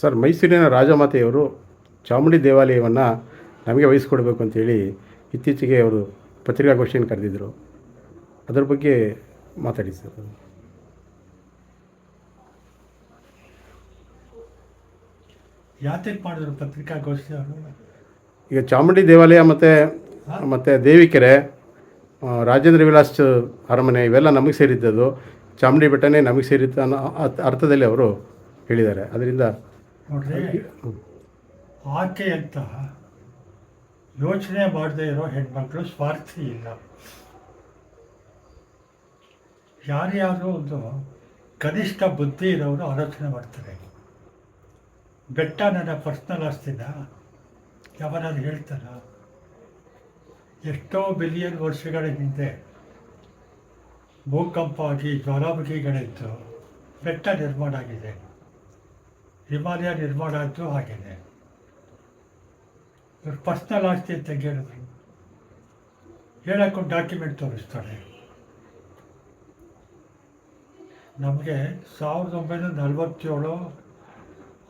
Sir ಮೈಸೂರಿನ ರಾಜಮಾತೆಯವರು ಚಾಮುಂಡಿ ದೇವಾಲಯವನ್ನು ನಮಗೆ ವಹಿಸ್ಕೊಡ್ಬೇಕು ಅಂತೇಳಿ ಇತ್ತೀಚೆಗೆ ಅವರು ಪತ್ರಿಕಾಗೋಷ್ಠಿಯನ್ನು ಕರೆದಿದ್ದರು. ಅದರ ಬಗ್ಗೆ ಮಾತಾಡಿ ಸರ್. ಯಾತಕ್ಕೆ ಮಾಡಿದ್ರು ಪತ್ರಿಕಾಗೋಷ್ಠಿ ಅವರು? ಈಗ ಚಾಮುಂಡಿ ದೇವಾಲಯ ಮತ್ತು ಮತ್ತು ದೇವಿಕೆರೆ ರಾಜೇಂದ್ರ ವಿಲಾಸ್ ಅರಮನೆ ಇವೆಲ್ಲ ನಮಗೆ ಸೇರಿದ್ದದು ಚಾಮುಂಡಿ ಬೆಟ್ಟನೇ ನಮಗೆ ಸೇರಿತ್ತು ಅನ್ನೋ ಅರ್ಥ- ಅರ್ಥದಲ್ಲಿ ಅವರು ಹೇಳಿದ್ದಾರೆ. ಅದರಿಂದ ಆಕೆ ಅಂತ ಯೋಚನೆ ಮಾಡದೇ ಇರೋ ಹೆಣ್ಮಕ್ಳು ಸ್ವಾರ್ಥಿ ಇಲ್ಲ. ಯಾರ್ಯಾರು ಒಂದು ಕನಿಷ್ಠ ಬುದ್ಧಿ ಇರೋರು ಆಲೋಚನೆ ಮಾಡ್ತಾರೆ. ಬೆಟ್ಟ ನನ್ನ ಪರ್ಸ್ನಲ್ ಆಸ್ತಿನ ಯಾವನಾದ್ರು ಹೇಳ್ತಾರ? ಎಷ್ಟೋ ಬಿಲಿಯನ್ ವರ್ಷಗಳ ಹಿಂದೆ ಭೂಕಂಪ ಆಗಿ ಜ್ವಾಲಾಮುಖಿಗಳಿತ್ತು ಬೆಟ್ಟ ನಿರ್ಮಾಣ ಆಗಿದೆ. ಹಿಮಾಲಯ ನಿರ್ಮಾಣ ಆಯಿತು ಆಗಿದೆ ಇವ್ರು ಪರ್ಸ್ನಲ್ ಆಸ್ತಿ ಅಂತ ಹೇಳಿದ್ರು ಹೇಳೋಕ್ಕೊಂದು ಡಾಕ್ಯುಮೆಂಟ್ ತೋರಿಸ್ತಾಳೆ ನಮಗೆ ಸಾವಿರದ ಒಂಬೈನೂರ ನಲವತ್ತೇಳು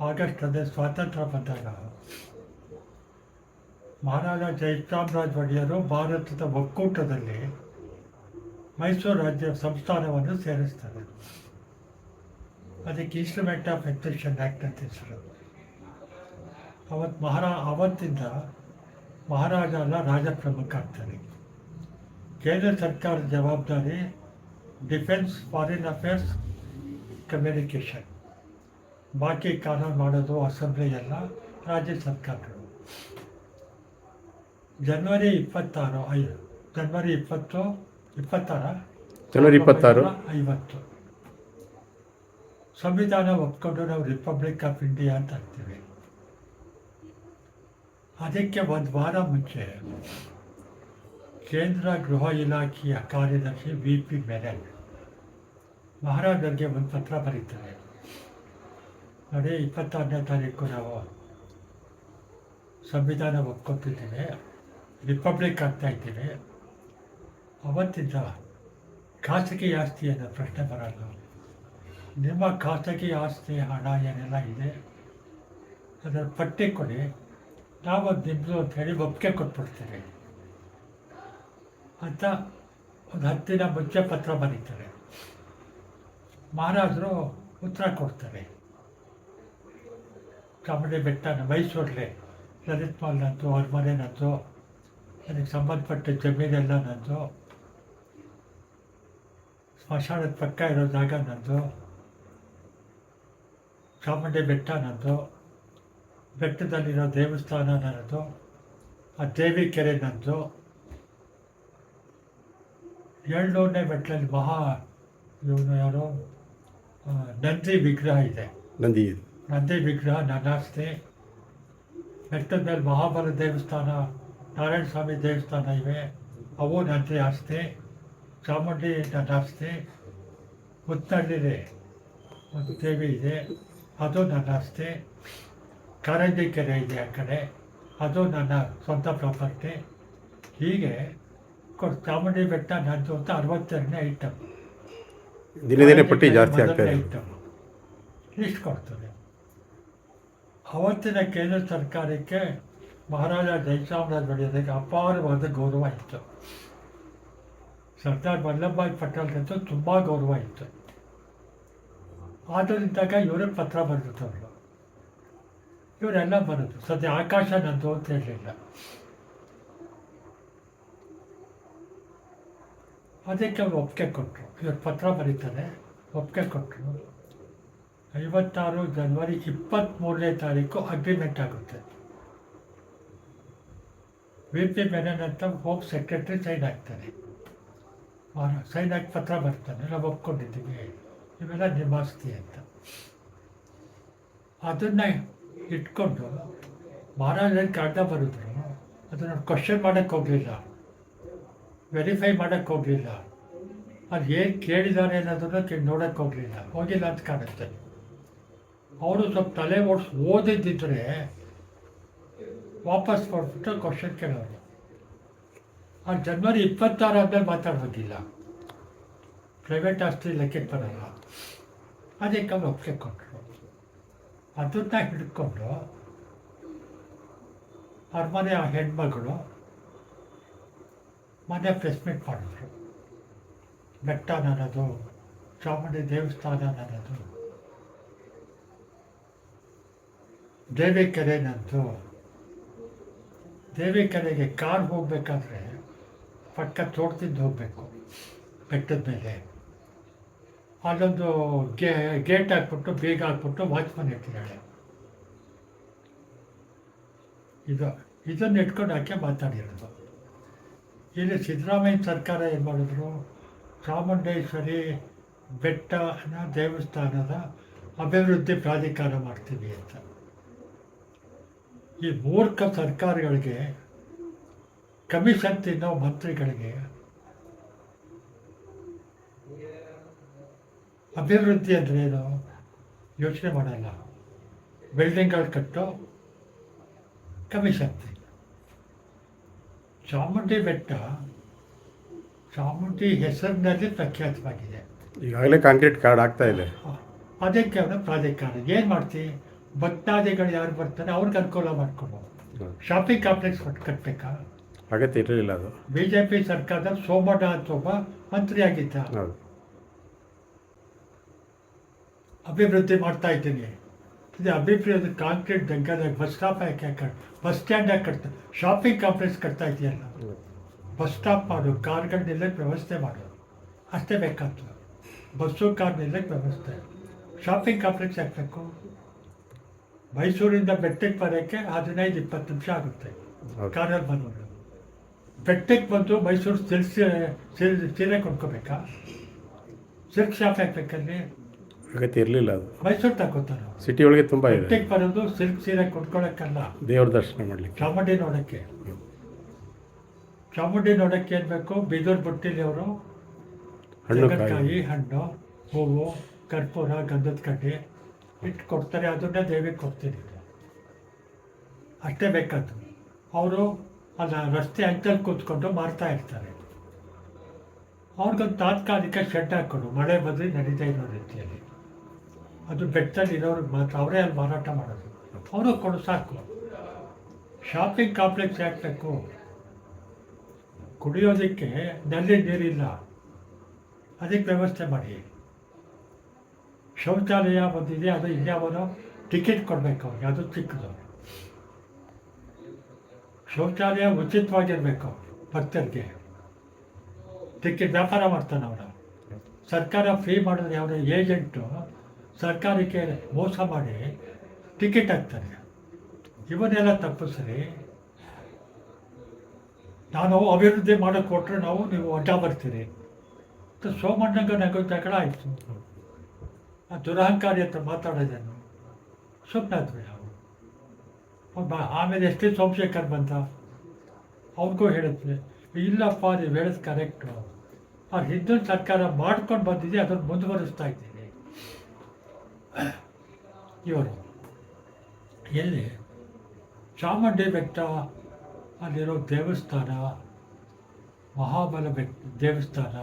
ಆಗಸ್ಟ್ ಅದೇ ಸ್ವಾತಂತ್ರ್ಯ ಬಂದಾಗ ಮಹಾರಾಜ ಜಯಚಾಮರಾಜ ಒಡೆಯರು ಭಾರತದ ಒಕ್ಕೂಟದಲ್ಲಿ ಮೈಸೂರು ರಾಜ್ಯ ಸಂಸ್ಥಾನವನ್ನು ಸೇರಿಸ್ತಾರೆ. ಅದಕ್ಕೆ ಇನ್ಸ್ಟ್ರೂಮೆಂಟ್ ಆಫ್ ಎಕ್ಸೆಪ್ಷನ್ ಆ್ಯಕ್ಟ್ ಅಂತ ಹೆಸರು. ಅವತ್ತು ಮಹಾರಾ ಅವತ್ತಿಂದ ಮಹಾರಾಜ ಅಲ್ಲ ರಾಜ ಪ್ರಮುಖ ಆಗ್ತಾರೆ. ಕೇಂದ್ರ ಸರ್ಕಾರದ ಜವಾಬ್ದಾರಿ ಡಿಫೆನ್ಸ್ ಫಾರಿನ್ ಅಫೇರ್ಸ್ ಕಮ್ಯುನಿಕೇಷನ್. ಬಾಕಿ ಕಾನೂನು ಮಾಡೋದು ಅಸೆಂಬ್ಲಿ ಎಲ್ಲ ರಾಜ್ಯ ಸರ್ಕಾರಗಳು. ಜನವರಿ ಇಪ್ಪತ್ತಾರು ಐದು ಜನವರಿ ಇಪ್ಪತ್ತು ಇಪ್ಪತ್ತಾರ? ಜನವರಿ ಇಪ್ಪತ್ತಾರು. ಐವತ್ತು. ಸಂವಿಧಾನ ಒಪ್ಕೊಂಡು ನಾವು ರಿಪಬ್ಲಿಕ್ ಆಫ್ ಇಂಡಿಯಾ ಅಂತ ಅಂತೀವಿ ಅದಕ್ಕೆ ಒಂದು ವಾರ ಮುಂಚೆ ಕೇಂದ್ರ ಗೃಹ ಇಲಾಖೆಯ ಕಾರ್ಯದರ್ಶಿ ವಿ ಪಿ ಮೆನನ್ ಮಹಾರಾಜರಿಗೆ ಒಂದು ಪತ್ರ ಬರೀತಾರೆ. ನೋಡಿ, ಇಪ್ಪತ್ತಾರನೇ ತಾರೀಕು ನಾವು ಸಂವಿಧಾನ ಒಪ್ಕೊತಿದ್ದೀವಿ ರಿಪಬ್ಲಿಕ್ ಆಗ್ತಾ ಇದ್ದೀವಿ. ಅವತ್ತಿಂದ ಖಾಸಗಿ ಆಸ್ತಿ ಅನ್ನೋ ಪ್ರಶ್ನೆ ಬರಲ್ಲ ನಿಮ್ಮ ಖಾಸಗಿ ಆಸ್ತಿ ಹಣ ಏನೆಲ್ಲ ಇದೆ? ಅದರ ಪಟ್ಟಿ ಕೊಡಿ. ನಾವು ನಿಮ್ಮದು ಅಂತ ಹೇಳಿ ಒಪ್ಪಿಗೆ ಕೊಟ್ಬಿಡ್ತೀವಿ. ಅಂತ ಒಂದು ಹತ್ತಿನ ಮುಂಚೆ ಪತ್ರ ಬರೀತಾರೆ. ಮಹಾರಾಜರು ಉತ್ತರ ಕೊಡ್ತಾರೆ. ಚಾಮುಂಡಿ ಬೆಟ್ಟ ಮೈಸೂರಲ್ಲಿ ಲಲಿತ್ ಮಾಲ್ ಅರಮನೆ ನಂದು, ಅದಕ್ಕೆ ಸಂಬಂಧಪಟ್ಟ ಜಮೀನೆಲ್ಲ ನಂದು. ಸ್ಮಶಾನದ ಪಕ್ಕ ಇರೋ ಜಾಗ ನಂದು. ಚಾಮುಂಡಿ ಬೆಟ್ಟ ನಂದು ಬೆಟ್ಟದಲ್ಲಿರೋ ದೇವಸ್ಥಾನ ನನ್ನದು. ಆ ದೇವಿ ಕೆರೆ ನಂದು ಏಳ್ನೂರನೇ ಬೆಟ್ಟದಲ್ಲಿ ಮಹಾ ಇವನು ಯಾರು? ನಂದಿ ವಿಗ್ರಹ ಇದೆ. ನಂದಿ ನಂದಿ ವಿಗ್ರಹ ನನ್ನ ಆಸ್ತಿ ಬೆಟ್ಟದ ಮೇಲೆ ಮಹಾಬಲ ದೇವಸ್ಥಾನ ನಾರಾಯಣ ಸ್ವಾಮಿ ದೇವಸ್ಥಾನ ಇವೆ. ಅವು ನಂದಿ ಆಸ್ತಿ. ಚಾಮುಂಡಿ ನನ್ನ ಆಸ್ತಿ ಮುತ್ತಳ್ಳಿಲಿ ಒಂದು ದೇವಿ ಇದೆ. ಅದು ನನ್ನ ಆಸ್ತಿ ಕಾರಂಜಿ ಕೆರೆ ಇದೆ ಆ ಕಡೆ. ಅದು ನನ್ನ ಸ್ವಂತ ಪ್ರಾಪರ್ಟಿ. ಹೀಗೆ ಕೊಡ್ ಚಾಮುಂಡಿ ಬೆಟ್ಟ ನಂದು ಅಂತ ಅರವತ್ತೆರಡನೇ ಐಟಮ್ ದಿನೇ ದಿನೇ ಪಟ್ಟಿ ಜಾಸ್ತಿ ಐಟಮ್ ಲಿಸ್ಟ್ ಕೊಡ್ತದೆ ಅವತ್ತಿನ ಕೇಂದ್ರ ಸರ್ಕಾರಕ್ಕೆ ಮಹಾರಾಜ ಜಯಚಾಮರಾಜ ಒಡೆಯರಿಗೆ ಅಪಾರವಾದ ಗೌರವ ಇತ್ತು. ಸರ್ದಾರ್ ವಲ್ಲಭಭಾಯ್ ಪಟೇಲ್ಗಂತೂ ತುಂಬ ಗೌರವ ಇತ್ತು. ಆದ್ದರಿಂದಾಗ ಇವರೇ ಪತ್ರ ಬರೆದಿದ್ದವರು ಇವರೆಲ್ಲ ಬರೋದು ಸದ್ಯ ಆಕಾಶ ನಂದು ಅಂತ ಹೇಳಲಿಲ್ಲ ಅದಕ್ಕೆ ಒಪ್ಪಿಗೆ ಕೊಟ್ಟರು ಇವರು ಪತ್ರ ಬರೀತಾರೆ. ಒಪ್ಪಿಗೆ ಕೊಟ್ಟರು ಐವತ್ತಾರು ಜನವರಿ ಇಪ್ಪತ್ತ್ಮೂರನೇ ತಾರೀಕು ಅಗ್ರಿಮೆಂಟ್ ಆಗುತ್ತೆ. ವಿ ಪಿ ಮೆನನ್ ಅಂತ ಹೋಮ್ ಸೆಕ್ರೆಟ್ರಿ ಸೈನ್ ಹಾಕ್ತಾರೆ. ಸೈನ್ ಹಾಕಿ ಪತ್ರ ಬರ್ತಾನೆ ನಾವು ಒಪ್ಕೊಂಡಿದ್ದೀವಿ. ಇವೆಲ್ಲ ನಿಮ್ಮ ಆಸ್ತಿ ಅಂತ. ಅದನ್ನು ಇಟ್ಕೊಂಡು ಮಹಾರಾಜರಿಗೆ ಕಂಡ ಬರೆದ್ರು, ಅದನ್ನು ಕ್ವಶನ್ ಮಾಡೋಕ್ಕೆ ಹೋಗಲಿಲ್ಲ ವೆರಿಫೈ ಮಾಡೋಕ್ಕೆ ಹೋಗಲಿಲ್ಲ ಅದು ಏನು ಕೇಳಿದ್ದಾರೆ ಅನ್ನೋದನ್ನು ನೋಡೋಕ್ಕೆ ಹೋಗಲಿಲ್ಲ, ಹೋಗಿಲ್ಲ ಅಂತ ಕಾಣುತ್ತೆ. ಅವರು ಸ್ವಲ್ಪ ತಲೆ ಓಡಿಸಿ, ಓದಿದ್ದಿದ್ರೆ ವಾಪಸ್ ಕೊಟ್ಬಿಟ್ಟು ಕ್ವಶನ್ ಕೇಳೋರು. ಆ ಜನವರಿ ಇಪ್ಪತ್ತಾರು ಆದಮೇಲೆ ಮಾತಾಡೋದಿಲ್ಲ ಪ್ರೈವೇಟ್ ಆಸ್ತಿ ಲೆಕ್ಕಕ್ಕೆ ಬರಲ್ಲ. ಅದಕ್ಕೆ ಅವ್ರು ಒಪ್ಪಿಗೆ ಕೊಟ್ಟರು ಅದನ್ನ ಹಿಡ್ಕೊಂಡು ಅರಮನೆ ಆ ಹೆಣ್ಮಗಳು ಮನೆ ಪ್ರೆಸ್ ಮೀಟ್ ಮಾಡಿದ್ರು. ಬೆಟ್ಟ ನನ್ನದು ಚಾಮುಂಡಿ ದೇವಸ್ಥಾನ ನನ್ನದು ದೇವಿಕೆರೆ ನಂದು ದೇವಿಕೆರೆಗೆ ಕಾರ್ ಹೋಗಬೇಕಾದ್ರೆ ಪಕ್ಕ ತೋಟದಿಂದ ಹೋಗಬೇಕು. ಬೆಟ್ಟದ ಮೇಲೆ. ಅಲ್ಲೊಂದು ಗೇ, ಗೇಟ್ ಹಾಕ್ಬಿಟ್ಟು, ಬೀಗ ಹಾಕ್ಬಿಟ್ಟು ವಾಚ್ಮನ್ ಇಟ್ಟಿದ್ದಾಳೆ ಇದು, ಇದನ್ನು ಇಟ್ಕೊಂಡು ಆಕೆ ಮಾತಾಡಿರೋದು? ಇಲ್ಲಿ ಸಿದ್ದರಾಮಯ್ಯ ಸರ್ಕಾರ ಏನು ಮಾಡಿದ್ರು? ಚಾಮುಂಡೇಶ್ವರಿ ಬೆಟ್ಟನ ದೇವಸ್ಥಾನದ ಅಭಿವೃದ್ಧಿ ಪ್ರಾಧಿಕಾರ ಮಾಡ್ತೀವಿ ಅಂತ. ಈ ಮೂರ್ಖ ಸರ್ಕಾರಗಳಿಗೆ ಕಮಿಷನ್ ತಿನ್ನೋ ಮಂತ್ರಿಗಳಿಗೆ ಅಭಿವೃದ್ಧಿ ಅಂದ್ರೇನು ಯೋಚನೆ ಮಾಡಲ್ಲ. ಬಿಲ್ಡಿಂಗ್ಗಳು ಕಟ್ಟೋ ಕಮಿಷನ್. ಚಾಮುಂಡಿ ಬೆಟ್ಟ ಚಾಮುಂಡಿ ಹೆಸರಿನಲ್ಲಿ ಪ್ರಖ್ಯಾತವಾಗಿದೆ. ಈಗಾಗಲೇ ಕಾಂಕ್ರೀಟ್ ಕಾರ್ಡ್ ಆಗ್ತಾ ಇದೆ. ಅದಕ್ಕೆ ಅವನು ಪ್ರಾಧಿಕಾರ ಏನು ಮಾಡ್ತಿ? ಭಕ್ತಾದಿಗಳು ಯಾರು ಬರ್ತಾರೆ ಅವ್ರಿಗೆ ಅನುಕೂಲ ಮಾಡ್ಕೊಂಡು. ಶಾಪಿಂಗ್ ಕಾಂಪ್ಲೆಕ್ಸ್ ಕೊಟ್ಟು ಕಟ್ಟಬೇಕಾ ಅಗತ್ಯ ಇರಲಿಲ್ಲ ಅದು. ಬಿ ಜೆ ಪಿ ಸರ್ಕಾರದ ಸೋಮಣ್ಣ ಅಂತ ಒಬ್ಬ ಮಂತ್ರಿ ಆಗಿದ್ದ ಹೌದು ಅಭಿವೃದ್ಧಿ ಮಾಡ್ತಾ ಇದ್ದೀನಿ. ಇದು ಅಭಿವೃದ್ಧಿ ಕಾಂಕ್ರೀಟ್ ಜಗ್ಗದಾಗ ಬಸ್ ಸ್ಟಾಪ್ ಯಾಕೆ ಕಟ್ ಬಸ್ ಸ್ಟ್ಯಾಂಡ್ ಯಾಕೆ ಕಟ್ತಾ ಶಾಪಿಂಗ್ ಕಾಂಪ್ಲೆಕ್ಸ್ ಕಟ್ತಾ ಇದೆಯಲ್ಲ ಬಸ್ ಸ್ಟಾಪ್ ಮಾಡು ಕಾರ್ಗಳು ನಿಲ್ಲಕ್ಕೆ ವ್ಯವಸ್ಥೆ ಮಾಡು. ಅಷ್ಟೇ ಬೇಕಾಗ್ತದೆ. ಬಸ್ಸು ಕಾರ್ ನಿಲ್ಲಕ್ಕೆ ವ್ಯವಸ್ಥೆ. ಶಾಪಿಂಗ್ ಕಾಂಪ್ಲೆಕ್ಸ್ ಹಾಕಬೇಕು ಮೈಸೂರಿಂದ ಬೆಟ್ಟಕ್ಕೆ ಬರೋಕ್ಕೆ ಹದಿನೈದು ಇಪ್ಪತ್ತು ನಿಮಿಷ ಆಗುತ್ತೆ. ಕಾರಲ್ಲಿ ಬಂದ್ಬಿಡು. ಬೆಟ್ಟಕ್ಕೆ ಬಂದು ಮೈಸೂರು ಸಿಲ್ಕ್ ಸೀರೆ ಕೊಂಡ್ಕೋಬೇಕಾ? ಸಿಲ್ಕ್ ಶಾಪ್ ಹಾಕ್ಬೇಕಲ್ಲಿ ಅಗತ್ಯ ಇರಲಿಲ್ಲ ಅದು. ಮೈಸೂರು ತಗೋತಾರೆ ಸಿಟಿ ಒಳಗೆ ತುಂಬ ಇದೆ. ಬರೋದು ಸಿಲ್ಕ್ ಸೀರೆ ಕೊಟ್ಕೊಳಕ್ಕಲ್ಲ ದೇವ್ರ ದರ್ಶನ ಮಾಡಲಿಕ್ಕೆ. ಚಾಮುಂಡಿ ನೋಡೋಕ್ಕೆ. ಚಾಮುಂಡಿ ನೋಡೋಕ್ಕೆ ಏನು ಬೇಕು? ಬೀದೂರು ಬುಟ್ಟಿಲಿ ಅವರು. ಹಣ್ಣು ಕಾಯಿ. ತೆಂಗಿನಕಾಯಿ ಹಣ್ಣು ಹೂವು ಕರ್ಪೂರ ಗಂಧದ ಕಡ್ಡಿ ಇಟ್ಟು ಕೊಡ್ತಾರೆ. ಅದನ್ನ ದೇವಿಗೆ ಕೊಡ್ತೀನಿ. ಅಷ್ಟೇ ಬೇಕಾದ್ದು. ಅವರು ಅದ ರಸ್ತೆ ಅಂಚಲ್ಲಿ ಕೂತ್ಕೊಂಡು ಮಾರ್ತಾ ಇರ್ತಾರೆ. ಅವ್ರಿಗೊಂದು ತಾತ್ಕಾಲಿಕ ಶೆಡ್ ಹಾಕ್ಕೊಂಡು ಮಳೆ ಬದಲು ನಡೀತಾ ಇರೋ ರೀತಿಯಲ್ಲಿ. ಅದು ಬೆಟ್ಟದಲ್ಲಿ ಇರೋರು ಮಾತ್ರ ಅವರೇ ಅಲ್ಲಿ ಮಾರಾಟ ಮಾಡೋದು. ಅವರು ಕೊಡು ಸಾಕು. ಶಾಪಿಂಗ್ ಕಾಂಪ್ಲೆಕ್ಸ್ ಹಾಕಬೇಕು ಕುಡಿಯೋದಕ್ಕೆ ನಲ್ಲಿ ನೀರಿಲ್ಲ. ಅದಕ್ಕೆ ವ್ಯವಸ್ಥೆ ಮಾಡಿ. ಶೌಚಾಲಯ ಬಂದಿದೆ ಅದು ಇನ್ಯಾವನೋ ಟಿಕೆಟ್ ಕೊಡಬೇಕು ಅವ್ರಿಗೆ, ಅದು ಚಿಕ್ಕದು. ಶೌಚಾಲಯ ಉಚಿತವಾಗಿರಬೇಕು ಭಕ್ತರಿಗೆ. ಟಿಕೆಟ್ ವ್ಯಾಪಾರ ಮಾಡ್ತಾನೆ ಅವರು. ಸರ್ಕಾರ ಫ್ರೀ ಮಾಡಿದ್ರೆ ಅವರ ಏಜೆಂಟು ಸರ್ಕಾರಕ್ಕೆ ಮೋಸ ಮಾಡಿ ಟಿಕೆಟ್ ಹಾಕ್ತಾರೆ. ಇವನ್ನೆಲ್ಲ ತಪ್ಪಿಸ್ರಿ. ನಾನು ಅಭಿವೃದ್ಧಿ ಮಾಡೋಕ್ಕೆ ಕೊಟ್ಟರೆ ನಾವು, ನೀವು ಅಡ್ಡ ಬರ್ತೀರಿ. ಅಂತ ಸೋಮಣ್ಣಗ ನಗೋ ಜಗಳ ಆಯಿತು. ಆ ದುರಹಂಕಾರಿ ಅಂತ ಮಾತಾಡೋದನ್ನು ಸುಮ್ಮನಾದ್ವಿ ನಾವು. ಆಮೇಲೆ ಎಷ್ಟೇ ಸೋಮಶೇಖರ್ ಬಂತ ಅವ್ರಿಗೂ ಹೇಳಿದ್ವಿ, ಇಲ್ಲಪ್ಪ, ನೀವು ಹೇಳೋದು ಕರೆಕ್ಟು ಆ ಹಿಂದಿನ ಸರ್ಕಾರ ಮಾಡ್ಕೊಂಡು ಬಂದಿದೆ, ಅದನ್ನು ಮುಂದುವರಿಸ್ತಾ ಇದ್ದೀನಿ. ಇವರು. ಎಲ್ಲಿ? ಚಾಮುಂಡಿ ಬೆಟ್ಟ, ಅಲ್ಲಿರೋ ದೇವಸ್ಥಾನ, ಮಹಾಬಲ ಬೆಟ್ಟ, ದೇವಸ್ಥಾನ,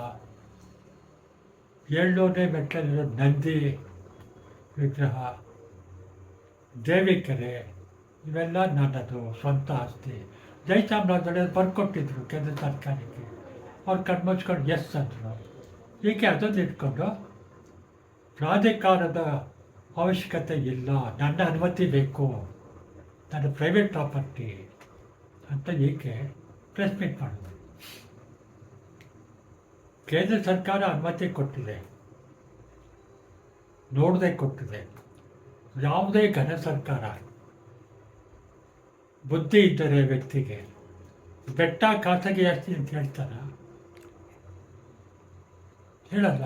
ಏಳ್ನೂರನೇ ಬೆಟ್ಟದಲ್ಲಿರೋ ನಂದಿ ವಿಗ್ರಹ, ದೇವಿಕೆರೆ, ಇವೆಲ್ಲ ನನ್ನದು ಸ್ವಂತ ಆಸ್ತಿ. ಜಯಚಾಮರಾಜೊಡೆಯರು ಬರ್ಕೊಟ್ಟಿದ್ರು ಕೇಂದ್ರ ಸರ್ಕಾರಕ್ಕೆ. ಅವ್ರು ಕಣ್ಮುಚ್ಕೊಂಡು ಎಸ್ ಅಂದರು. ಈಕೆ ಅದನ್ನು ಇಟ್ಕೊಂಡು, ಪ್ರಾಧಿಕಾರದ ಅವಶ್ಯಕತೆ ಇಲ್ಲ ನನ್ನ ಅನುಮತಿ ಬೇಕು, ನನ್ನ ಪ್ರೈವೇಟ್ ಪ್ರಾಪರ್ಟಿ ಅಂತ ಏಕೆ ಪ್ರೆಸ್ ಮೀಟ್ ಮಾಡಿದ್ರು ಕೇಂದ್ರ ಸರ್ಕಾರ ಅನುಮತಿ ಕೊಟ್ಟಿದೆ, ನೋಡದೆ ಕೊಟ್ಟಿದೆ, ಯಾವುದೇ ಘನ ಸರ್ಕಾರ ಬುದ್ಧಿ ಇದ್ದರೆ ವ್ಯಕ್ತಿಗೆ, ಬೆಟ್ಟ ಖಾಸಗಿ ಆಸ್ತಿ ಅಂತ ಹೇಳ್ತಾರ? ಹೇಳಲ್ಲ,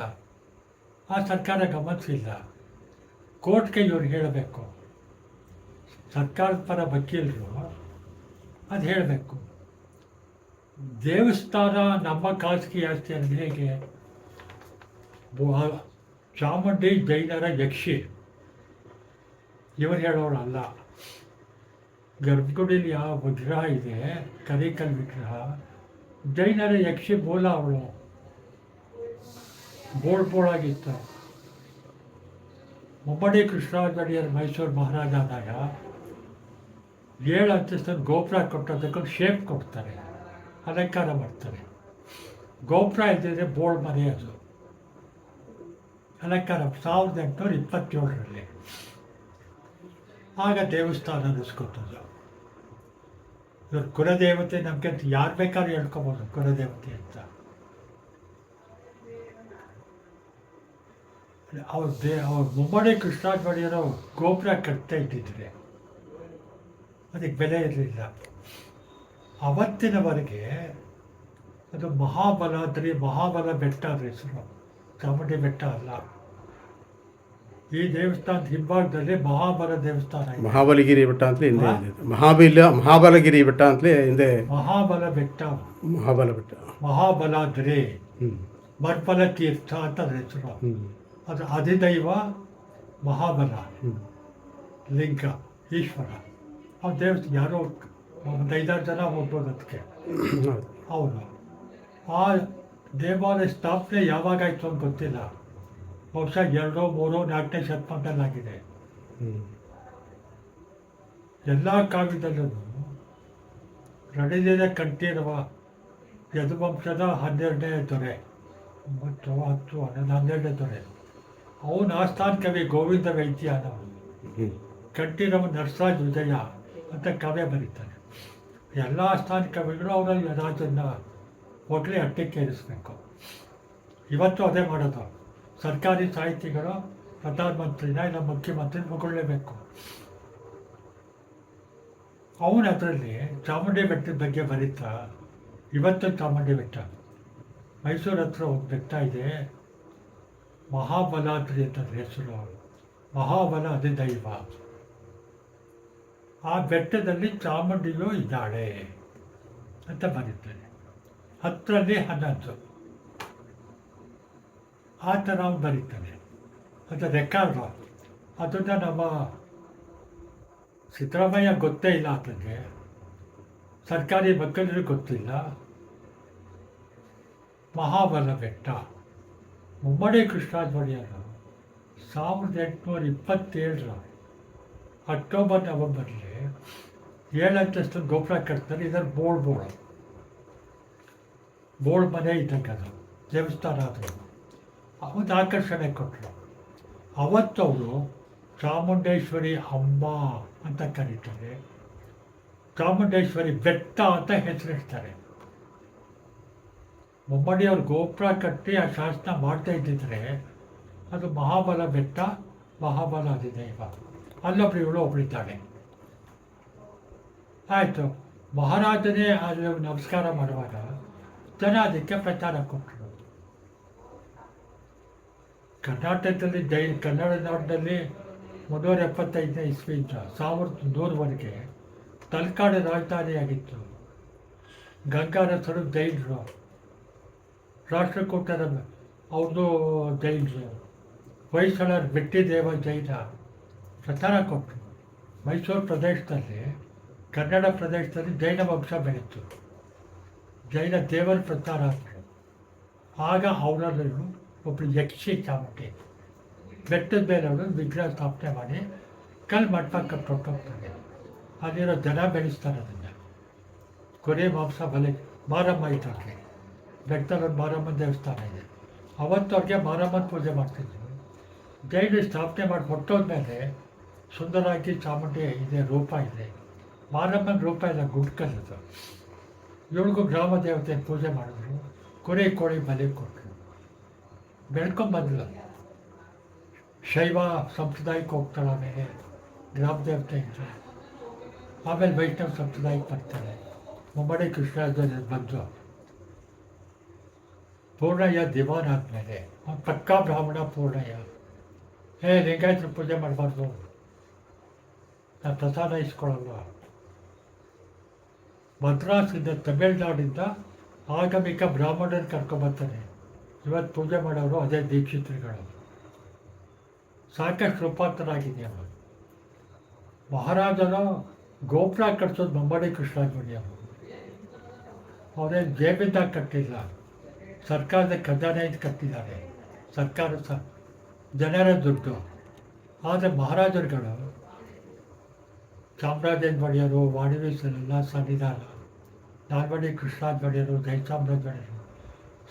ಆ ಸರ್ಕಾರ ಗಮನಿಸಿಲ್ಲ. ಕೋರ್ಟ್ಗೆ ಇವ್ರು ಹೇಳಬೇಕು. ಸರ್ಕಾರದ ಪರ ವಕೀಲರು ಅದು ಹೇಳಬೇಕು. ದೇವಸ್ಥಾನ ನಮ್ಮ ಖಾಸಗಿ ಆಸ್ತಿ ಅಂದರೆ ಹೇಗೆ ಚಾಮುಂಡಿ ಜೈನರ ಯಕ್ಷಿ. ಇವರು ಹೇಳೋರಲ್ಲ ಗರ್ಭಗುಡಿಲಿ ಯಾವ ವಿಗ್ರಹ ಇದೆ, ಕರಿಕಲ್ ವಿಗ್ರಹ. ಜೈನರ ಯಕ್ಷಿ ಬೋಲ ಅವಳು. ಬೋಳ್ ಬೋಳಾಗಿತ್ತು. ಮುಮ್ಮಡಿ ಕೃಷ್ಣಾಚಾರ್ಯರು ಮೈಸೂರು ಮಹಾರಾಜ ಆದಾಗ ಏಳು ಅಂತಸ್ತ ಗೋಪುರ ಕೊಟ್ಟದಕ್ಕೊಂದು ಶೇಪ್ ಕೊಡ್ತಾರೆ, ಅಲಂಕಾರ ಮಾಡ್ತಾರೆ. ಗೋಪುರ ಇದ್ದರೆ ಬೋಳ್ ಮನೆ ಅದು. ಅಲಂಕಾರ ಸಾವಿರದ ಎಂಟುನೂರ ಇಪ್ಪತ್ತೇಳರಲ್ಲಿ. ಆಗ ದೇವಸ್ಥಾನ ಅನ್ನಿಸ್ಕೊತದ್ದು. ಇವ್ರ ಕುಲದೇವತೆ ನಮಗೆ ಯಾರು ಬೇಕಾದ್ರೂ ಹೇಳ್ಕೊಬೋದು, ಕುಲದೇವತೆ ಅಂತ. ಅವ್ರ ದೇ ಅವ್ರ ಮುಮ್ಮಡಿ ಕೃಷ್ಣಾಚಾರ್ಯರು ಗೋಪುರ ಕಟ್ತಾ ಇದ್ದಿದ್ರೆ ಅದಕ್ಕೆ ಬೆಲೆ ಇರಲಿಲ್ಲ. ಅವತ್ತಿನವರೆಗೆ ಅದು ಮಹಾಬಲಾದ್ರಿ ಮಹಾಬಲ ಬೆಟ್ಟ ಅದ್ರ ಹೆಸರು. ಚಾಮುಂಡಿ ಬೆಟ್ಟ ಅಲ್ಲ. ಈ ದೇವಸ್ಥಾನದ ಹಿಂಭಾಗದಲ್ಲಿ ಮಹಾಬಲ ದೇವಸ್ಥಾನ ಮಹಾಬಲಗಿರಿ ಬೆಟ್ಟ ಅಂತಲೇ ಹಿಂದೆ ಮಹಾಬಲ ಮಹಾಬಲಗಿರಿ ಬೆಟ್ಟ ಅಂತಲೇ ಹಿಂದೆ ಮಹಾಬಲ ಬೆಟ್ಟ. ಮಹಾಬಲ ಬೆಟ್ಟ. ಮಹಾಬಲಾದ್ರಿ. ಹ್ಞೂ ಮರ್ಬಲ ತೀರ್ಥ ಅಂತ ಅದ್ರ ಹೆಸರು. ಅದು ಅಧಿದೈವ ಮಹಾಬಲ. ಲಿಂಗ, ಈಶ್ವರ. ಆ ದೇವಸ್ಥ ಯಾರೋ ಒಂದು ಐದಾರು ಜನ ಹೋಗ್ಬೋದು ಅದಕ್ಕೆ. ಹೌದು. ಆ ದೇವಾಲಯ ಸ್ಥಾಪನೆ ಯಾವಾಗಾಯಿತು ಅಂತ ಗೊತ್ತಿಲ್ಲ. ಬಹುಶಃ ಎರಡೋ, ಮೂರೋ, ನಾಲ್ಕನೇ ಶತಮಾನದಲ್ಲಾಗಿದೆ. ಎಲ್ಲ ಕಾವ್ಯದಲ್ಲೂ ನಡೆದಿದೆ ಕಂಠೀರವ ಯದುವಂಶದ ಹನ್ನೆರಡನೇ ದೊರೆ. ಒಂಬತ್ತು, ಹತ್ತು ಹನ್ನೊಂದು ಹನ್ನೆರಡನೇ ದೊರೆ. ಅವನ ಆಸ್ಥಾನ ಕವಿ ಗೋವಿಂದ ಹ್ಞೂ ಕಂಠೀರವ ನರಸರಾಜ್ ವಿಜಯ ಅಂತ ಕಾವ್ಯ ಬರೀತಾನೆ. ಎಲ್ಲ ಆಸ್ಥಾನ ಕವಿಗಳು ಅವರಲ್ಲಿ ರಾಜನ್ನ ಹೊಗಲಿ ಅಟ್ಟಕ್ಕೆ ಏರಿಸ್ಬೇಕು. ಇವತ್ತು ಅದೇ ಮಾಡೋದು. ಸರ್ಕಾರಿ ಸಾಹಿತಿಗಳು ಪ್ರಧಾನಮಂತ್ರಿನ ಇಲ್ಲ ಮುಖ್ಯಮಂತ್ರಿ ಮುಗೊಳ್ಳೇಬೇಕು ಅವನು ಅದರಲ್ಲಿ ಚಾಮುಂಡಿ ಬೆಟ್ಟದ ಬಗ್ಗೆ ಬರೀತಾ ಇವತ್ತು ಚಾಮುಂಡಿ ಬೆಟ್ಟ. ಮೈಸೂರು ಹತ್ರ ಒಂದು ಬೆಟ್ಟ ಇದೆ? ಮಹಾಬಲಾದ್ರಿ ಅಂತ ಹೆಸರು ಮಹಾಬಲ ಅಧಿದೈವ ಆ ಬೆಟ್ಟದಲ್ಲಿ ಚಾಮುಂಡಿಯೂ ಇದ್ದಾಳೆ ಅಂತ ಬರೀತಾರೆ ಹತ್ತರಲ್ಲಿ ಹನ್ನೊಂದು. ಆ ಥರ ಅವ್ನು ಬರೀತಾನೆ. ಅದು ರೆಕಾರ್ಡ್ ಅದನ್ನು ನಮ್ಮ ಸಿದ್ದರಾಮಯ್ಯ ಗೊತ್ತೇ ಇಲ್ಲ ಆತನಿಗೆ. ಸರ್ಕಾರಿ ಮಕ್ಕಳಿಗೂ ಗೊತ್ತಿಲ್ಲ. ಮಹಾಬಲ ಬೆಟ್ಟ. ಮುಮ್ಮಡಿ ಕೃಷ್ಣಾಜ್ ಸಾವಿರದ ಎಂಟುನೂರ ಇಪ್ಪತ್ತೇಳರ ಅಕ್ಟೋಬರ್ ನವೆಂಬರ್ಲಿ ಏಳಂತಸ್ತು ಗೋಪುರ ಕಟ್ತಾರೆ ಇದರ ಬೋಳ್ ಬೋಳ. ಬೋಳ್ ಮನೆ ಇದ್ದಂಗೆ ಅದು, ದೇವಸ್ಥಾನ ಆದರು. ಅವತ್ತು ಆಕರ್ಷಣೆ ಕೊಟ್ಟರು ಅವತ್ತವರು ಚಾಮುಂಡೇಶ್ವರಿ ಅಮ್ಮ ಅಂತ ಕರೀತಾರೆ. ಚಾಮುಂಡೇಶ್ವರಿ ಬೆಟ್ಟ ಅಂತ ಹೆಸರಿಡ್ತಾರೆ. ಮುಮ್ಮಡಿಯವ್ರು ಗೋಪುರ ಕಟ್ಟಿ ಆ ಶಾಸನ ಮಾಡ್ತಾ ಇದ್ದಿದ್ರೆ ಅದು ಮಹಾಬಲ ಬೆಟ್ಟ, ಮಹಾಬಲ ದೈವ ಅಲ್ಲೊಬ್ರು ಇವಳು ಒಬ್ಳಿದ್ದಾಳೆ. ಆಯಿತು. ಮಹಾರಾಜನೇ ಅಲ್ಲಿ ನಮಸ್ಕಾರ ಮಾಡುವಾಗ ಜನ ಅದಕ್ಕೆ ಪ್ರಚಾರ ಕೊಟ್ಟರು ಕರ್ನಾಟಕದಲ್ಲಿ ಜೈ, ಕನ್ನಡ ನಾಡಿನಲ್ಲಿ ಮುನ್ನೂರ ಎಪ್ಪತ್ತೈದನೇ ಇಸ್ವಿಯಿಂದ ಸಾವಿರದ ನೂರವರೆಗೆ ತಲಕಾಡು ರಾಜಧಾನಿಯಾಗಿತ್ತು. ಗಂಗಾರಸರು ಜೈನರು. ರಾಷ್ಟ್ರಕೂಟರ ಅವ್ರದ್ದು ಜೈನ್ಸ್ ಹೊಯ್ಸಳರ್ ಬೆಟ್ಟಿದೇವ ಜೈನ ಪ್ರಚಾರ ಕೊಟ್ಟರು ಮೈಸೂರು ಪ್ರದೇಶದಲ್ಲಿ, ಕನ್ನಡ ಪ್ರದೇಶದಲ್ಲಿ ಜೈನ ವಂಶ ಬೆಳೀತು ಜೈನ ದೇವರ ಪ್ರಚಾರ ಆಗ್ತದೆ ಆಗ ಅವರಲ್ಲಿ ಒಬ್ಬರು ಯಕ್ಷಿ ಚಾಮುಂಡಿ, ಬೆಟ್ಟದ ಮೇಲೆ ಅವರು ವಿಗ್ರಹ ಸ್ಥಾಪನೆ ಮಾಡಿ ಕಲ್ಲು ಮಟ್ಟ ಕಟ್ಟೊಟ್ಟೋಗ್ತಾರೆ ಅಲ್ಲಿರೋ ಜನ ಬೆಳೆಸ್ತಾರೆ ಅದನ್ನು. ಕೊನೆ ಮಾಂಸ ಬಲೆ, ಮಾರಮ್ಮ ಇದ್ದವ್ರಿಗೆ ಬೆಟ್ಟದಲ್ಲಿ ಮಾರಮ್ಮ ದೇವಸ್ಥಾನ ಇದೆ. ಅವತ್ತು ಅವ್ರಿಗೆ ಮಾರಮ್ಮನ ಪೂಜೆ ಮಾಡ್ತಿದ್ವಿ. ಜೈಲು ಸ್ಥಾಪನೆ ಮಾಡಿ ಹೊಟ್ಟೋದ್ಮೇಲೆ ಸುಂದರವಾಗಿ ಚಾಮುಂಡಿ ಇದೆ, ರೂಪ ಇದೆ. ಮಾರಮ್ಮನ ರೂಪ ಇಲ್ಲ ಗುಡ್ಕಲ್ಲದು ಇವಳಿಗೂ ಗ್ರಾಮ ದೇವತೆ ಪೂಜೆ ಮಾಡಿದ್ರು. ಕುರಿ ಕೋಳಿ ಬಲಿ ಕೊಟ್ಟರು ಬೆಳ್ಕೊಂಬಂದ್ಲು ಶೈವ ಸಂಪ್ರದಾಯಕ್ಕೆ ಹೋಗ್ತಾಳೆ ಆಮೇಲೆ ಗ್ರಾಮ ದೇವತೆ ಇತ್ತು ಆಮೇಲೆ ವೈಷ್ಣವ ಸಂಪ್ರದಾಯಕ್ಕೆ ಬರ್ತಾಳೆ. ಮುಂಬಡಿ ಕೃಷ್ಣರಾಜ ಬಂದು ಪೂರ್ಣಯ್ಯ ದಿವಾನ್ ಆದಮೇಲೆ ಪಕ್ಕಾ ಬ್ರಾಹ್ಮಣ ಪೂರ್ಣಯ್ಯ. ಏ, ಲಿಂಗಾಯತ್ರ ಪೂಜೆ ಮಾಡಬಾರ್ದು. ನಾನು ಪ್ರಸಾದ ಇಸ್ಕೊಳ್ಳಲ್ಲ ಮದ್ರಾಸಿಂದ ತಮಿಳ್ನಾಡಿಂದ ಆಗಮಿಕ ಬ್ರಾಹ್ಮಣರು ಕರ್ಕೊಂಬರ್ತಾನೆ. ಇವತ್ತು ಪೂಜೆ ಮಾಡೋರು ಅದೇ ದೀಕ್ಷಿತರುಗಳು. ಸಾಕಷ್ಟು ರೂಪಾಂತರ ಮಹಾರಾಜನ ಗೋಪುರ ಕಟ್ಸೋದು ಮಂಬಡಿ ಕೃಷ್ಣಾಜಿ ಅವರು ಅವರೇನು ಜೇಬಿಂದ ಕಟ್ಟಿಲ್ಲ. ಸರ್ಕಾರದ ಖಜಾನೆ ಕಟ್ಟಿದ್ದಾರೆ. ಸರ್ಕಾರ ಸ, ಜನರ ದುಡ್ಡು. ಆದರೆ ಮಹಾರಾಜರುಗಳು ಚಾಮರಾಜೇಂದ್ರ ಒಡೆಯರು ವಾಣಿವೇಶ್ವರೆಲ್ಲ ಸನ್ನಿಧಾನ ನಾಲ್ವಡಿ ಕೃಷ್ಣಾಜ್ ಒಡೆಯರು ಜಯಚಾಮರಾಜ್ ಒಡೆಯರು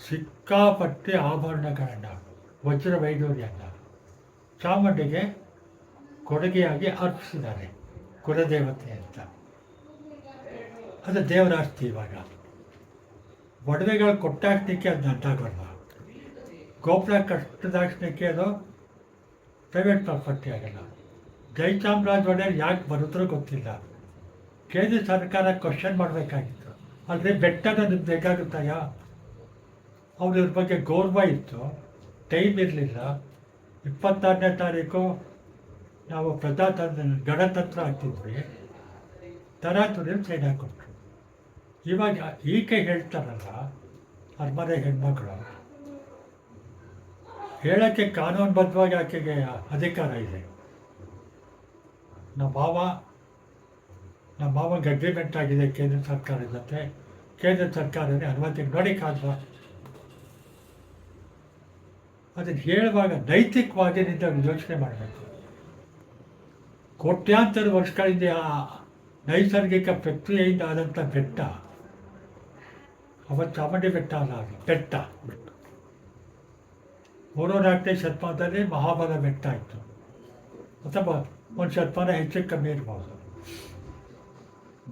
ಸಿಕ್ಕಾಪಟ್ಟೆ ಆಭರಣಗಳನ್ನು ವಜ್ರ ವೈಡೂರ್ಯನ ಚಾಮುಂಡಿಗೆ ಕೊಡುಗೆಯಾಗಿ ಅರ್ಪಿಸಿದ್ದಾರೆ ಕುಲದೇವತೆ ಅಂತ. ಅದು ದೇವರಾಸ್ತಿ ಇವಾಗ. ಒಡವೆಗಳು ಕೊಟ್ಟಾಕ್ಲಿಕ್ಕೆ ಅದು ನಂಟಾಗಲ್ಲ ಗೋಪುರ ಕಟ್ಟದಾಕ್ಸ್ಲಿಕ್ಕೆ ಅದು ಪ್ರೈವೇಟ್ ಪ್ರಾಪರ್ಟಿ ಆಗಲ್ಲ. ಜಯಚಾಮರಾಜ ಒಡೆಯರ್ ಯಾಕೆ ಬರುತ್ತೋ ಗೊತ್ತಿಲ್ಲ. ಕೇಂದ್ರ ಸರ್ಕಾರ ಕ್ವಶನ್ ಮಾಡಬೇಕಾಗಿತ್ತು. ಆದರೆ ಬೆಟ್ಟದ ನಿಮ್ಗೆ ಬೇಕಾಗುತ್ತಾಯ ಅವ್ರ ಇದ್ರ ಬಗ್ಗೆ ಗೌರವ ಇತ್ತು. ಟೈಮ್ ಇರಲಿಲ್ಲ. ಇಪ್ಪತ್ತಾರನೇ ತಾರೀಕು ನಾವು ಪ್ರಜಾತಂತ್ರ, ಗಣತಂತ್ರ ಆಗ್ತಿದ್ವಿ ತರಾತುರಿಯಲ್ಲಿ ಸೈಡ್ ಹಾಕೊಟ್ರು ಇವಾಗ ಈಕೆ ಹೇಳ್ತಾರಲ್ಲ ಅರ್ಮನೆ ಹೆಣ್ಮಕ್ಳು. ಹೇಳೋಕ್ಕೆ ಕಾನೂನುಬದ್ಧವಾಗಿ ಆಕೆಗೆ ಅಧಿಕಾರ ಇದೆ. ನಮ್ಮ ಮಾವ, ನಮ್ಮ ಮಾವಂಗೆ ಅಗ್ರಿಮೆಂಟ್ ಆಗಿದೆ ಕೇಂದ್ರ ಸರ್ಕಾರದ ಜೊತೆ ಕೇಂದ್ರ ಸರ್ಕಾರನೇ ಅನುಮತಿ ನೋಡಿ ಕಾಲ್ವಾ ಅದನ್ನು ಹೇಳುವಾಗ ನೈತಿಕವಾಗಿ ನಿಂತ ಯೋಚನೆ ಮಾಡಬೇಕು. ಕೋಟ್ಯಾಂತರ ವರ್ಷಗಳಿಂದ ಆ ನೈಸರ್ಗಿಕ ಪ್ರಕ್ರಿಯೆಯಿಂದ ಆದಂಥ ಬೆಟ್ಟ ಅವತ್ತು ಚಾಮುಂಡಿ ಬೆಟ್ಟ ಅಲ್ಲ ಬೆಟ್ಟ. ಮೂರು ನಾಲ್ಕನೇ ಶತಮಾನದಲ್ಲಿ ಮಹಾಬಲ ಬೆಟ್ಟ ಇತ್ತು. ಅಥವಾ ಒಂದು ಶತಮಾನ ಹೆಚ್ಚು ಕಮ್ಮಿ ಇರ್ಬೋದು.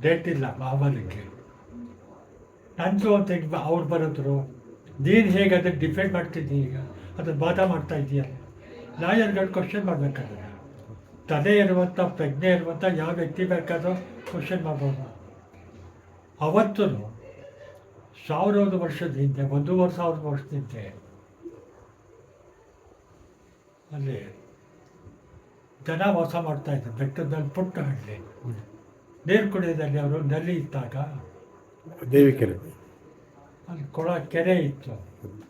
ಡೇಟ್ ಇಲ್ಲ ಮಹಾಬಲಕ್ಕೆ ನಂದು ಅಂತ ಅವ್ರು ಬರೋದ್ರು. ನೀನು ಹೇಗೆ ಅದಕ್ಕೆ ಡಿಫೆಂಡ್ ಮಾಡ್ತಿದ್ದೀನಿ ಈಗ? ಅದನ್ನು ವಾದ ಮಾಡ್ತಾ ಇದೆಯಲ್ಲ ಲಾಯರ್ಗಳು ಕ್ವಶನ್ ಮಾಡಬೇಕಾದ್ರೆ. ತಲೆ ಇರುವಂಥ ಪ್ರಜ್ಞೆ ಇರುವಂಥ ಯಾವ ವ್ಯಕ್ತಿ ಬೇಕಾದರೂ ಕ್ವಶನ್ ಮಾಡ್ಬೋದು. ಅವತ್ತು ಸಾವಿರಾರು ವರ್ಷದ ಹಿಂದೆ ಒಂದೂವರೆ ಸಾವಿರ ವರ್ಷದ ಹಿಂದೆ ಅಲ್ಲಿ ಜನ ವಾಸ ಮಾಡ್ತಾ ಇದ್ರು ಬೆಟ್ಟದಲ್ಲಿ ಪುಟ್ಟ ಹಳ್ಳಿ. ನೀರು ಕುಡಿಯೋದಲ್ಲಿ ಅವರು ನಲ್ಲಿ ಇದ್ದಾಗ ದೇವಿ ಕೆರೆ ಅಲ್ಲಿ ಕೊಳ ಕೆರೆ ಇತ್ತು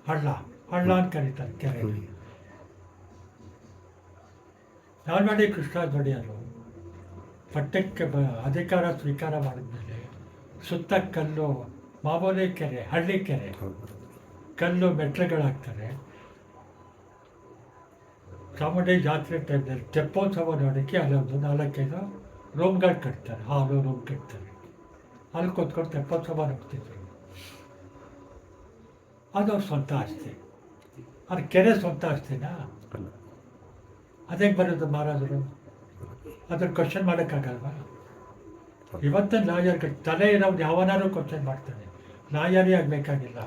ಹಳ್ಳ. ಹಳ್ಳ ಅಂತ ಕರೀತಾರೆ ಕೆರೆ. ನಾಲ್ವಡಿ ಕೃಷ್ಣ ದೊಡೆಯರು ಪಟ್ಟಕ್ಕೆ ಬ ಅಧಿಕಾರ ಸ್ವೀಕಾರ ಮಾಡಿದ್ಮೇಲೆ ಸುತ್ತ ಕಲ್ಲು ಮಾಮೂಲಿ ಕೆರೆ ಹಳ್ಳಿ ಕೆರೆ. ಕಲ್ಲು ಮೆಟ್ಲುಗಳಾಗ್ತಾರೆ ಚಾಮುಂಡಿ ಜಾತ್ರೆ ಟೈಮ್ನಲ್ಲಿ ತೆಪ್ಪೋತ್ಸವ ನೋಡೋಕ್ಕೆ ಅಲ್ಲೊಂದು ನಾಲ್ಕೈದು ರೂಮ್ಗಳು ಕಟ್ತಾರೆ ಹಾಲು ರೂಮ್ ಕಟ್ತಾರೆ. ಅಲ್ಲಿ ಕೂತ್ಕೊಂಡು ತೆಪ್ಪೋತ್ಸವ ನೋಡ್ತಿದ್ರು. ಅದು ಅವ್ರ ಸ್ವಂತ ಆಸ್ತಿ. ಅದು ಕೆರೆ ಸ್ವಂತ ಆಸ್ತಿನಾ? ಅದೇ ಬರೋದು ಮಹಾರಾಜರು ಅದನ್ನು ಕ್ವಶನ್ ಮಾಡೋಕ್ಕಾಗಲ್ವಾ? ಇವತ್ತಿನ ಲಾಯರ್ಗಳು ತಲೆ ಇರೋದು ಯಾವನಾರು ಕ್ವಶನ್ ಮಾಡ್ತಾನೆ. ಲಾಯರೇ ಆಗಬೇಕಾಗಿಲ್ಲ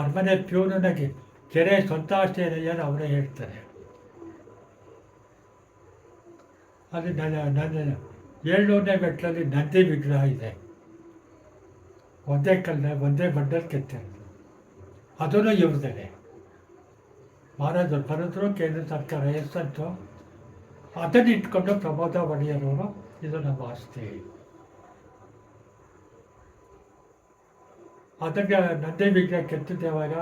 ಅರಮನೆ ಪ್ಯೂನಾಗಿ ಕೆರೆ ಸ್ವಂತ ಆಸ್ತಿ ಇದೆ ಏನು ಅವರೇ ಹೇಳ್ತಾರೆ. ಅದು ನನ್ನ ನನ್ನ ಏಳ್ನೂರನೇ ಮೆಟ್ಲಲ್ಲಿ ನಂದಿ ವಿಗ್ರಹ ಇದೆ. ಒಂದೇ ಕಲ್ಲ ಒಂದೇ ಬಂಡಲ್ ಕೆತ್ತಿರೋದು ಅದನ್ನು ಇವ್ರದೇ ಮಹಾರಾಜರು ಬರೆದ್ರು ಕೇಂದ್ರ ಸರ್ಕಾರ ಎಷ್ಟಂತು ಅದನ್ನು ಇಟ್ಕೊಂಡು ಪ್ರಮೋದ ಒಡೆಯರವರು ಇದು ನಮ್ಮ ಆಸ್ತಿ. ಅದಕ್ಕೆ ನಂದಿ ವಿಗ್ರಹ ಕೆತ್ತಿದ್ದೇವಾಗ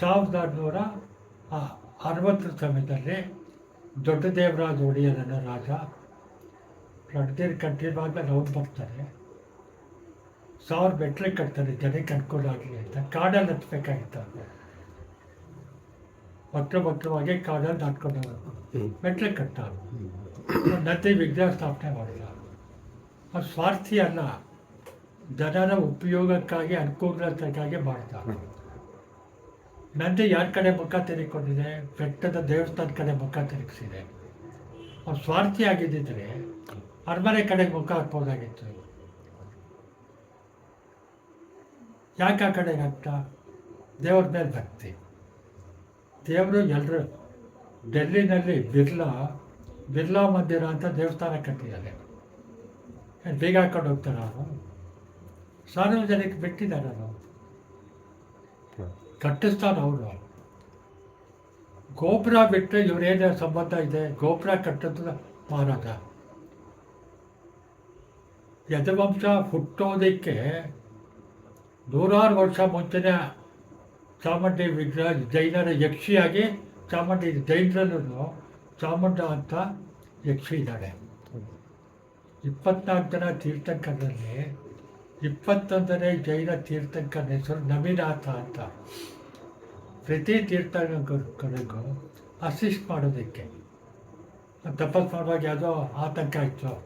ಸಾವಿರದ ಆರುನೂರ ಅರವತ್ತರ ಸಮಯದಲ್ಲಿ ದೊಡ್ಡ ದೇವರಾಜ ಒಡೆಯರನ್ನು ರಾಜ ರಣಧೀರ್ ಕಟ್ಟಿರುವಾಗ ಅವ್ರು ಬರ್ತಾರೆ. ಸಾವಿರ ಮೆಟ್ಲೆ ಕಟ್ತಾರೆ ಜನಕ್ಕೆ ಅನುಕೂಲ ಆಗಲಿ ಅಂತ. ಕಾಡಲ್ಲಿ ಹತ್ತಬೇಕಾಗಿತ್ತು ಭಕ್ತ ಭಕ್ತವಾಗಿ ಕಾಡಲ್ಲಿ ದಾಟ್ಕೊಂಡು ಬೆಟ್ಟಲೆ ಮೆಟ್ಲೆ ಕಟ್ಟ ನಂದಿ ವಿಗ್ರಹ ಸ್ಥಾಪನೆ ಮಾಡಿಲ್ಲ ಅದು ಸ್ವಾರ್ಥಿ ಅಲ್ಲ. ಜನರ ಉಪಯೋಗಕ್ಕಾಗಿ ಅನುಕೂಲತೆಗಾಗಿ ಮಾಡ್ತಾರೆ ನಂದಿ ಯಾರ ಕಡೆ ಮುಖ ತಿರುಗಿಕೊಂಡಿದೆ ಬೆಟ್ಟದ ದೇವಸ್ಥಾನ ಕಡೆ ಮುಖ ತಿರುಗಿಸಿದೆ ಅವ್ರು ಸ್ವಾರ್ಥಿ ಆಗಿದ್ದಿದ್ರೆ ಅರಮನೆ ಕಡೆಗೆ ಮುಖ ಹಾಕ್ಬೋದಾಗಿತ್ತು. ಯಾಕೆ ಆ ಕಡೆ ಹಾಕ್ತಾ ದೇವ್ರ ಮೇಲೆ ಭಕ್ತಿ. ದೇವರು ಎಲ್ಲರೂ ಡೆಲ್ಲಿನಲ್ಲಿ ಬಿರ್ಲಾ ಬಿರ್ಲಾ ಮಂದಿರ ಅಂತ ದೇವಸ್ಥಾನ ಕಟ್ಟಿದ್ದಾರೆ. ಬೇಗ ಹಾಕೊಂಡು ಹೋಗ್ತಾರೆ ಅವರು? ಸಾರ್ವಜನಿಕ ಬಿಟ್ಟಿದ್ದಾರೆ ಅವರು ಕಟ್ಟಿಸ್ತಾರೆ ಅವರು. ಗೋಪುರ ಬಿಟ್ಟರೆ ಇವರೇನು ಸಂಬಂಧ ಇದೆ? ಗೋಪುರ ಕಟ್ಟದ ಮಾರಾಟ ಯಜವಂಶ ಹುಟ್ಟೋದಕ್ಕೆ ನೂರಾರು ವರ್ಷ ಮುಂಚೆನೇ ಚಾಮುಂಡಿ ವಿಗ್ರಹ ಜೈನರ ಯಕ್ಷಿಯಾಗಿ ಚಾಮುಂಡಿ ಜೈನರಲ್ಲೂ ಚಾಮುಂಡ ಅಂತ ಯಕ್ಷಿ ಇದ್ದಾಳೆ ಇಪ್ಪತ್ನಾಲ್ಕು ಜನ ತೀರ್ಥಂಕರಲ್ಲಿ ಇಪ್ಪತ್ತೊಂದನೇ ಜೈನ ತೀರ್ಥಂಕರ ಹೆಸರು ನಮಿನಾಥ ಅಂತ. ಪ್ರತಿ ತೀರ್ಥಂಕರಿಗೂ ಅಸಿಸ್ಟ್ ಮಾಡೋದಕ್ಕೆ. ತಪಸ್ ಮಾಡುವಾಗ ಯಾವುದೋ ಆತಂಕ ಆಯಿತು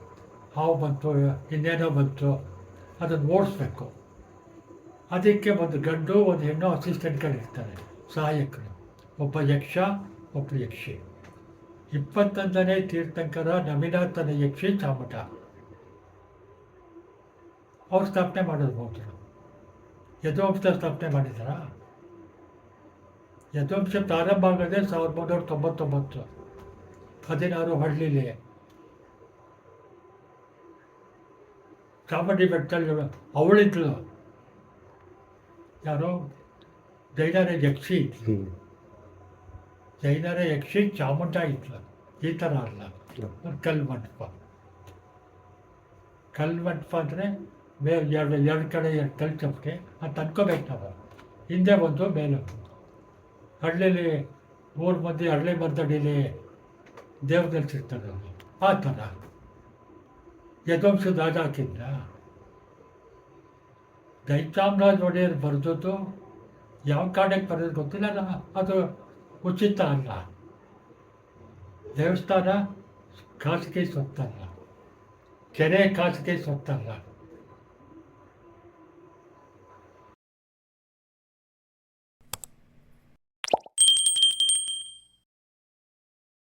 ಹಾವು ಬಂತು, ಇನ್ನೇನೋ ಬಂತು, ಅದನ್ನು ಓಡಿಸ್ಬೇಕು. ಅದಕ್ಕೆ ಒಂದು ಗಂಡು, ಒಂದು ಹೆಣ್ಣು ಅಸಿಸ್ಟೆಂಟ್ಗಳಿರ್ತಾರೆ ಸಹಾಯಕರು. ಒಬ್ಬ ಯಕ್ಷ ಒಬ್ಬ ಯಕ್ಷಿ. ಇಪ್ಪತ್ತೊಂದನೇ ತೀರ್ಥಂಕರ ನಮಿನಾಥನ ಯಕ್ಷಿ ಚಾಮಟ ಅವ್ರು ಸ್ಥಾಪನೆ ಮಾಡೋದು ಬೌದ್ಧರು ಯದುವಂಶ ಸ್ಥಾಪನೆ ಮಾಡಿದಾರ ಯದುವಂಶ ಪ್ರಾರಂಭ ಆಗೋದೇ ಸಾವಿರದ ಒಂಬೈನೂರ ತೊಂಬತ್ತೊಂಬತ್ತು. ಹದಿನಾರು ಹಳ್ಳಿಲಿ. ಚಾಮುಂಡಿ ಬೆಟ್ಟದಲ್ಲಿ ಅವಳಿದ್ಲು. ಯಾರು? ಜೈನರ ಯಕ್ಷಿ ಇದ್ಲು. ಜೈನರ ಯಕ್ಷಿ ಚಾಮುಂಡ ಇದ್ಲು. ಈ ಥರ ಅಲ್ಲ. ಕಲ್ಮಂಟಪ ಮಂಟಪ ಕಲ್ಲು ಮಂಟಪ ಅಂದರೆ ಮೇಲೆ ಎರಡು ಎರಡು ಕಡೆ ಎರಡು ತಲೆ ಚಪ್ಪಟೆ ಅದು ಅನ್ಕೋಬೇಕು ನಾವು. ಹಿಂದೆ ಬಂದು ಮೇಲೆ. ಹಳ್ಳಿಲಿ ಮೂರು ಮಂದಿ ಹಳ್ಳಿ ಮದ್ದಡಿಲಿ ದೇವ್ರ ನಿಲ್ಸಿರ್ತಾರೆ ಆ ಥರ ಯದುವಂಶದ ರಾಜ ಹಾಕಿದ್ರ ದೈಚಾಮರಾಜ್ ಒಡೆಯರ್ ಬರೆದದ್ದು ಯಾವ ಕಾರಣಕ್ಕೆ ಬರೋದು ಗೊತ್ತಿಲ್ಲ ಅದು ಉಚಿತ ಅಲ್ಲ. ದೇವಸ್ಥಾನ ಖಾಸಗಿ ಸ್ವತ್ತಲ್ಲ. ಕೆರೆ ಖಾಸಗಿ ಸ್ವತ್ತಲ್ಲ.